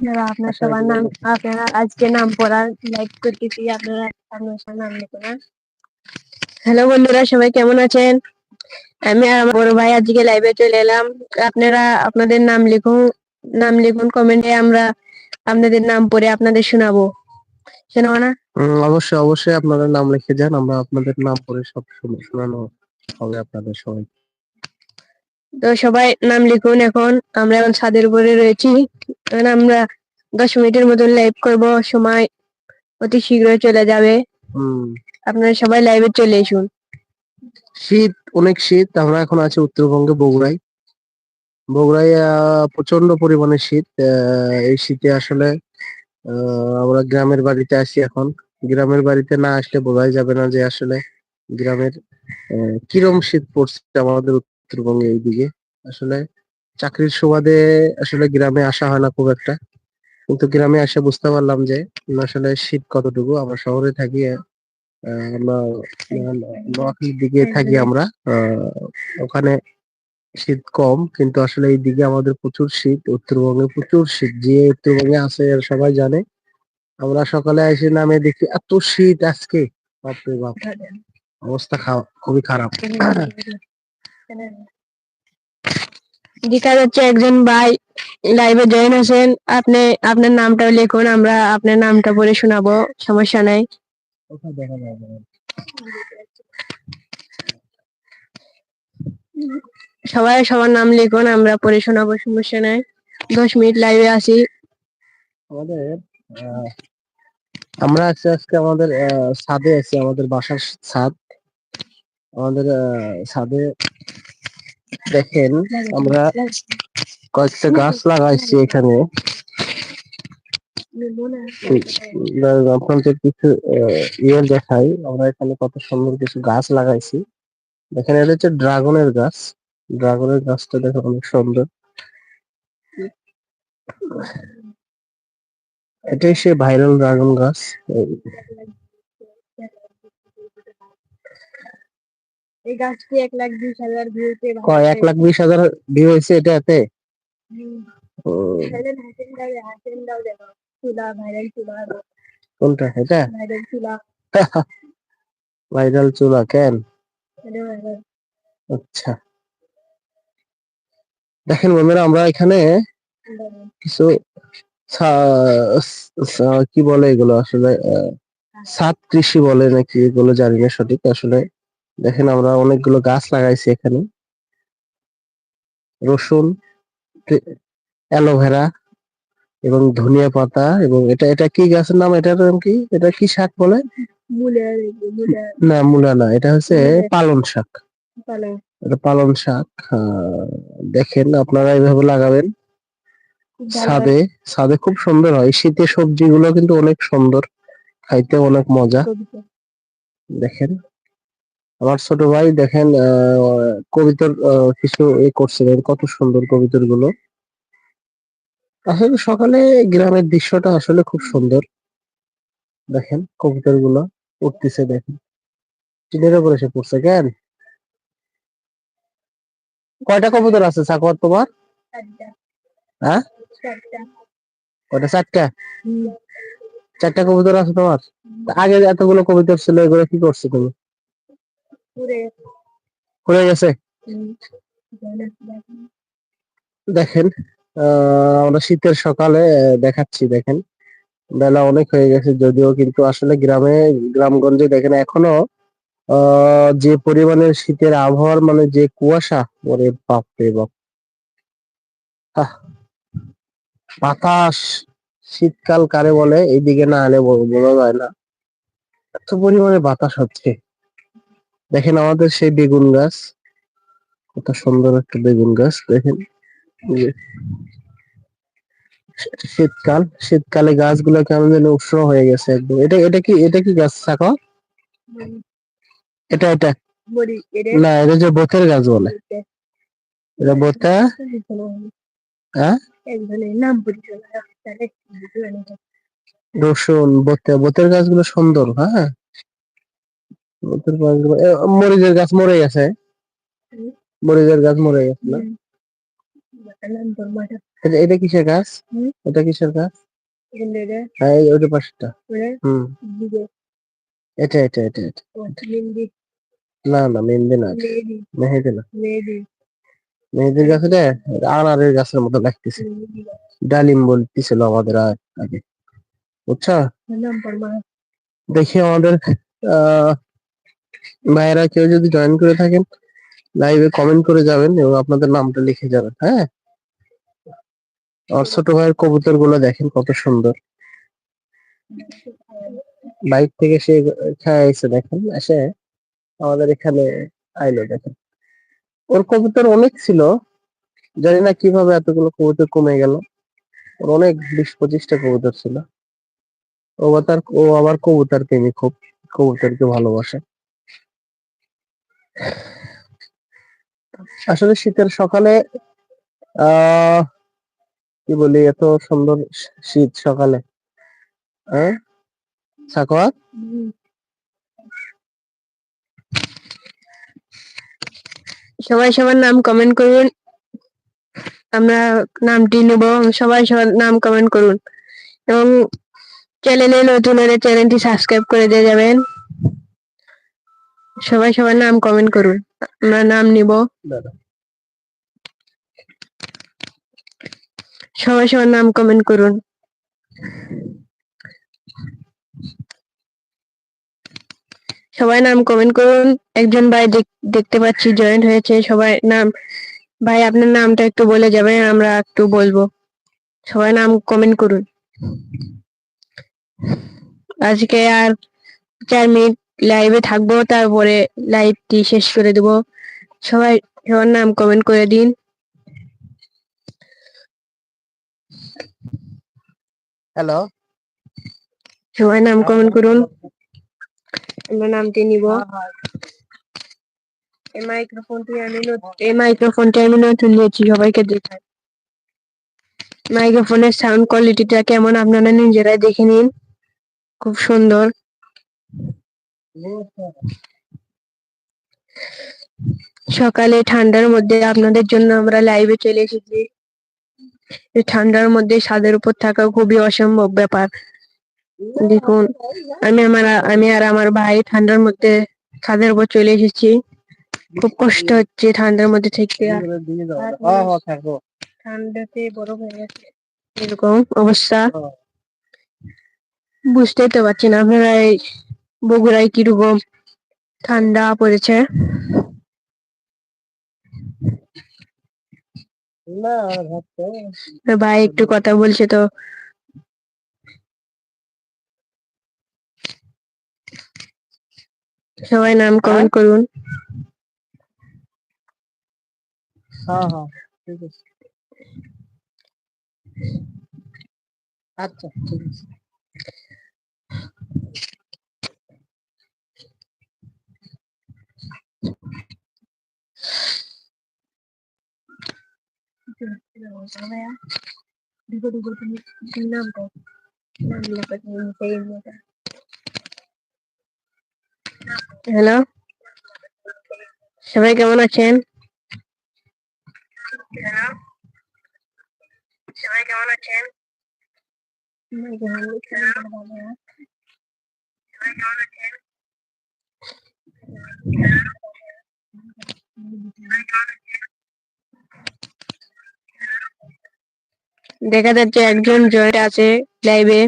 আপনারা আপনার সবার নাম আপনারা আজকে নাম পড়ার লাইক করতেছি আপনারা আপনার সবার নাম লিখুন হ্যালো বন্ধুরা সবাই কেমন আছেন? আমি আর আমার বড় ভাই আজকে লাইভে চলে এলাম। আপনারা আপনাদের নাম লিখুন নাম লিখুন কমেন্টে আমরা আপনাদের নাম পড়ে আপনাদের শোনাবো। শোনাবো না? অবশ্যই অবশ্যই আপনারা নাম লিখে যান আমরা আপনাদের নাম পড়ে সব শুনে- শোনানো হবে আপনাদের সবাই তো সবাই নাম লিখুন এখন। আমরা এখন ছাদের উপরে রয়েছি। এখন আমরা দশ মিনিটের মতন লাইভ করব। সময় অতি শীঘ্রই চলে যাবে। আপনারা সবাই লাইভে চলে আসুন শীত অনেক শীত। আমরা এখন আছি উত্তরবঙ্গে বগুড়ায়। বগুড়ায় আহ, প্রচণ্ড পরিমাণে শীত। এই শীতে আসলে আহ, আমরা গ্রামের বাড়িতে আসি এখন। গ্রামের বাড়িতে না আসলে বোঝাই যাবে না যে আসলে গ্রামের কিরম শীত পড়ছে আমাদের উত্তরবঙ্গে এইদিকে। আসলে চাকরির সুবাদে আসলে গ্রামে আসা হয় না খুব একটা। কিন্তু গ্রামে এসে বুঝতে পারলাম যে, আসলে শীত কতটুকু। আমরা শহরে থাকি নোয়াখালীর দিকে থাকি আমরা। ওখানে শীত কম, কিন্তু আসলে এই দিকে আমাদের প্রচুর শীত, উত্তরবঙ্গে প্রচুর শীত। যে উত্তরবঙ্গে আছে সবাই জানে। আমরা সকালে এসে নামে দেখি, এত শীত আজকে! বাপরে বাপ, অবস্থা খুবই খারাপ। দেখা যাচ্ছে একজন ভাই লাইভে জয়েন আছেন। আপনি, আপনার নামটাও লিখুন, আমরা আপনার নামটা পড়ে শোনাবো, সমস্যা নাই? সবাই সবার নাম লিখুন, আমরা পড়ে শোনাবো, সমস্যা নাই। দশ মিনিট লাইভে আছি। আমাদের আমরা আছি আজকে আমাদের ছাদে আছি, আমাদের বাসার ছাদ। আমাদের ছাদে দেখেন আমরা কয়েকটা গাছ লাগাইছি এখানে। আপনাদের কিছু ইয়ে দেখাই। আমরা এখানে কত সুন্দর কিছু গাছ লাগাইছি। দেখেন এটা হচ্ছে ড্রাগনের গাছ। ড্রাগনের গাছটা দেখেন অনেক সুন্দর। এটাই সে ভাইরাল ড্রাগন গাছ। এই গাছটি এক লাখ বিশ হাজার ভিউতে কয় এক লাখ বিশ হাজার ভিউ হয়েছে এটাতে? কোনটা এটা? ভাইরাল চুলা কেন? আচ্ছা। দেখেন বন্ধুরা আমরা এখানে কিছু কি বলে এগুলো আসলে? আহ, ছাদ কৃষি বলে নাকি এগুলো জানি না সঠিক আসলে। দেখেন আমরা অনেকগুলো গাছ লাগাইছি এখানে। রসুন অ্যালোভেরা এবং ধনিয়া পাতা এবং এটা এটা কি গাছের নাম? এটার নাম কি? এটা কি শাক বলে? না মূলা না এটা হচ্ছে। পালন শাক। এটা পালন শাক আহ, দেখেন আপনারা এইভাবে লাগাবেন। ছাদে ছাদে খুব সুন্দর হয়। শীতের সবজিগুলো কিন্তু অনেক সুন্দর খাইতে অনেক মজা। দেখেন। আমার ছোট ভাই দেখেন আহ, কবিতার আহ, কিছু এ করছিলেন কত সুন্দর কবিতারগুলো আসলে সকালে গ্রামের দৃশ্যটা আসলে খুব সুন্দর। দেখেন কবিতারগুলো উঠতেছে দেখেন। টিনের উপরে এসে পড়ছে কেন? কয়টা কবুতর আছে চাকর তোমার? হ্যাঁ? কয়টা? চারটা? চারটা কবুতর আছে তোমার? আগে এতগুলো কবুতর ছিল এগুলো কি করছ তুমি? পড়ে গেছে। দেখেন আমরা শীতের সকালে দেখাচ্ছি দেখেন। বেলা অনেক হয়ে গেছে যদিও কিন্তু আসলে গ্রামে গ্রামগঞ্জে দেখেন এখনও যে পরিমাণের শীতের আবহাওয়ার মানে যে কুয়াশা ওরে বাপ। রে বাপ বাতাস শীতকাল কারে বলে? এইদিকে না বল- বোঝা যায় না। এত পরিমাণে বাতাস হচ্ছে। দেখেন আমাদের সেই বেগুন গাছ। কত সুন্দর একটা বেগুন গাছ দেখেন। শীতকাল শীতকালে গাছগুলো কেমন যেন উষ্ণ হয়ে গেছে একদম। এটা এটা কি এটা কি গাছ থাকো এটা এটা। না এটা যে বোতের গাছ বলে। এটা বোতা? হ্যাঁ বুঝবে না। রসুন বোতে বোতের গাছগুলো সুন্দর হ্যাঁ। মরিচের গাছ মরে গেছে। মরিচের গাছ মরে গেছে না? এটা কিসের গাছ? এটা কিসের গাছ? এটা। হ্যাঁ এই ওইটা হুম। এটা এটা এটা এটা না না মেহেন্দি না। এটা। মেহেদি না। মেহেদির গাছ এটা? আনারের গাছের মতো লাগতেছে। ডালিম বলতেছিল আমাদের আগে। বুঝছ? দেখি আমাদের আহ ভাইয়েরা কেউ যদি জয়েন করে থাকেন লাইভে কমেন্ট করে যাবেন এবং আপনাদের নামটা লিখে যাবেন হ্যাঁ? আর ছোট ভাইয়ের কবুতরগুলো দেখেন কত সুন্দর। বাইক থেকে সে খেয়ে দেখেন, এসে আমাদের এখানে আইলো দেখেন। ওর কবুতর অনেক ছিল, জানি না কীভাবে এতগুলো কবুতর কমে গেল। ওর অনেক বিশ পঁচিশটা কবুতর ছিল। ও তার, ও আবার কবুতর প্রেমী খুব, কবুতরকে ভালোবাসে। আসলে শীতের সকালে কি বলি, এত সুন্দর শীত সকালে। হ্যাঁ? সবাই সবার নাম কমেন্ট করুন। আমরা নামটি নেব। সবাই সবার নাম কমেন্ট করুন। এবং চ্যানেলে নতুন হলে চ্যানেলটি সাবস্ক্রাইব করে দিয়ে যাবেন। সবাই সবার নাম কমেন্ট করুন। আমরা নাম নিব। সবাই সবার নাম কমেন্ট করুন। সবাই নাম কমেন্ট করুন। একজন ভাই দেখতে পাচ্ছি জয়েন্ট হয়েছে। সবাই নাম ভাই আপনার নামটা একটু বলে যাবেন আমরা একটু বলব। সবাই নাম কমেন্ট করুন। আজকে আর চার মিনিট লাইভে থাকব তারপরে লাইভটি শেষ করে দেব। সবাই সবার নাম কমেন্ট করে দিন। হ্যালো সবাই নাম কমেন্ট করুন। আমরা নামটি নিব। এই মাইক্রোফোনটি আমি এই মাইক্রোফোনটি আমি নতুন নিয়েছি সবাইকে দেখাই মাইক্রোফোনের সাউন্ড কোয়ালিটিটা কেমন আপনারা নিজেরাই দেখে নিন। খুব সুন্দর। সকালে ঠান্ডার মধ্যে আপনাদের জন্য আমরা লাইভে চলে এসেছি। ঠান্ডার মধ্যে ছাদের উপর থাকা খুবই অসম্ভব ব্যাপার। দেখুন আমি আমার আমি আর আমার ভাই ঠান্ডার মধ্যে ছাদের উপর চলে এসেছি। খুব কষ্ট হচ্ছে ঠান্ডার মধ্যে থেকে। ঠান্ডাতে বরফ হয়ে গেছে। এরকম অবস্থা। বুঝতেই তো পারছি না আপনারা এই বগুড়ায় কীরকম ঠান্ডা পড়েছে? না ভাই একটু কথা বলছে তো। সবাই নাম কমেন্ট করুন। হ্যাঁ হ্যাঁ ঠিক আছে। আচ্ছা ঠিক আছে হ্যালো সবাই কেমন আছেন সবাই কেমন আছেন? দেখা যাচ্ছে একজন জয়েন্ট আছে লাইভে।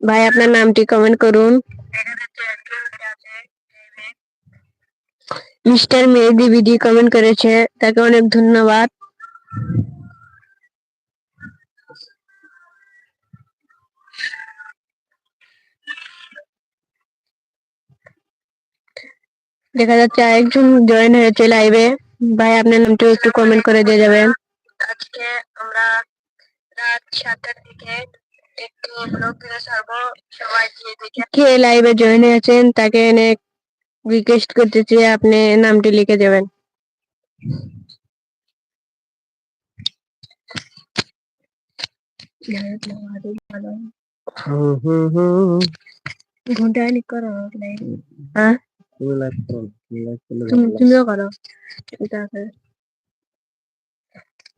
ভাই আপনার নামটি কমেন্ট করুন। মিস্টার মেহেদি বিডি কমেন্ট করেছে তাকে অনেক ধন্যবাদ। দেখা যাচ্ছে আরেকজন জয়েন হয়েছে লাইভে। ভাই আপনার নামটি একটু কমেন্ট করে দিয়ে যাবেন। আজকে আমরা রাত সাতটার দিকে একটু ব্লগ ভিডিও ছাড়বো সবাই যে দেখে কে লাইভে জয়েন হয়েছেন তাকে এনে রিকোয়েস্ট করতেছি আপনি নামটি লিখে দেবেন হুম হুম হুম ঘণ্টা অনেক করো লাইভ হ্যাঁ তুমি লাইক করো তুমি লাইক করলে তুমি ভালো তুমিও করো ঠিক আছে লাগবে।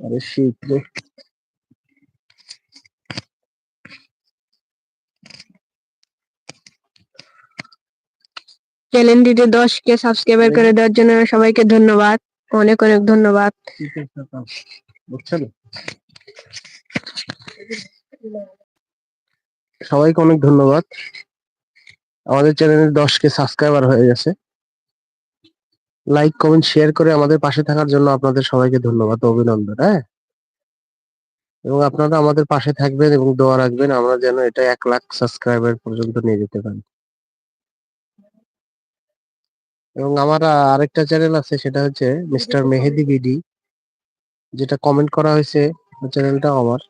আরে শীত রে চ্যানেলটিতে দশ কে সাবস্ক্রাইবার করে দেওয়ার জন্য সবাইকে ধন্যবাদ। অনেক অনেক ধন্যবাদ। সবাইকে অনেক ধন্যবাদ। আমাদের চ্যানেলে দশ কে সাবস্ক্রাইবার হয়ে গেছে। লাইক কমেন্ট শেয়ার করে আমাদের পাশে থাকার জন্য আপনাদের সবাইকে ধন্যবাদ, অভিনন্দন হ্যাঁ? এবং আপনারা আমাদের পাশে থাকবেন এবং দোয়া রাখবেন, আমরা যেন এটা এক লাখ সাবস্ক্রাইবার পর্যন্ত নিয়ে যেতে পারি। এবং আমার আরেকটা চ্যানেল আছে, সেটা হচ্ছে মিস্টার মেহেদি বিডি যেটা কমেন্ট করা হয়েছে চ্যানেলটা আমার।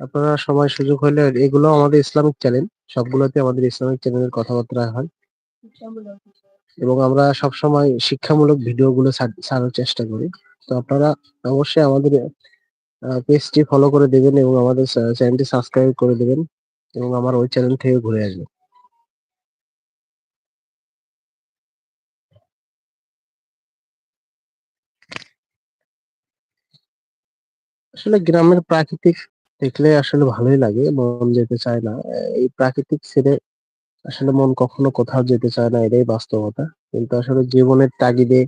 আপনারা সময় সুযোগ হলে এগুলো আমাদের ইসলামিক চ্যানেল সবগুলোতে আমাদের ইসলামিক চ্যানেলের কথাবার্তা হয়। এবং আমরা সব সময় শিক্ষামূলক ভিডিওগুলো ছাড়- ছাড়ার চেষ্টা করি। তো আপনারা অবশ্যই আমাদের পেজটি ফলো করে দেবেন এবং আমাদের চ্যানেলটি সাবস্ক্রাইব করে দেবেন এবং আমার ওই চ্যানেল থেকে ঘুরে আসবেন। আসলে গ্রামের প্রাকৃতিক দেখলে আসলে ভালোই লাগে, মন যেতে চায় না। এই প্রাকৃতিক ছেড়ে আসলে মন কখনো কোথাও যেতে চায় না, এটাই বাস্তবতা। কিন্তু আসলে জীবনের তাগিদে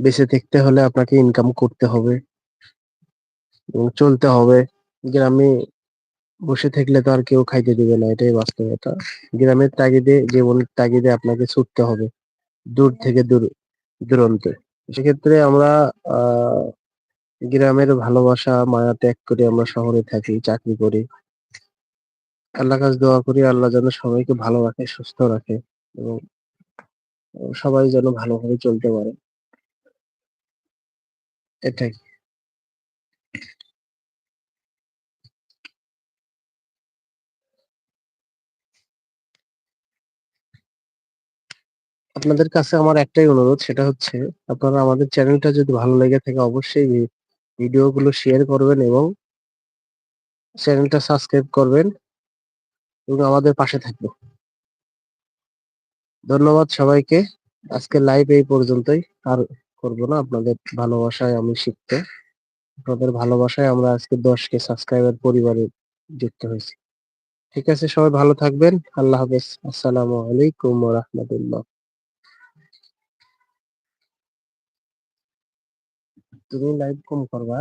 বেঁচে থাকতে হলে আপনাকে ইনকাম করতে হবে এবং চলতে হবে। গ্রামে বসে থাকলে তো আর কেউ খাইতে দিবে না, এটাই বাস্তবতা। গ্রামের তাগিদে, জীবনের তাগিদে আপনাকে ছুটতে হবে, দূর থেকে দূর, দূরান্তে। সেক্ষেত্রে আমরা, আহ গ্রামের ভালোবাসা, মায়া ত্যাগ করে আমরা শহরে থাকি, চাকরি করি। আল্লাহ কাছে দোয়া করি, আল্লাহ যেন সবাইকে ভালো রাখে, সুস্থ রাখে এবং সবাই যেন ভালোভাবে চলতে পারে। এটাই। আপনাদের কাছে আমার একটাই অনুরোধ, সেটা হচ্ছে আপনারা আমাদের চ্যানেলটা যদি ভালো লেগে থাকে, অবশ্যই ভিডিও গুলো শেয়ার করবেন এবং চ্যানেলটা সাবস্ক্রাইব করবেন এবং আমাদের পাশে থাকবেন। ধন্যবাদ সবাইকে। আজকে লাইভ এই পর্যন্তই। আর করব না, আপনাদের ভালোবাসায় আমি শিখতে। আপনাদের ভালোবাসায় আমরা আজকে দশ কে সাবস্ক্রাইবার পরিবারে যুক্ত হয়েছি। ঠিক আছে, সবাই ভালো থাকবেন। আল্লাহ হাফেজ। আসসালামু আলাইকুম রহমতুল্লাহ। তুমি লাইভ কম করবা।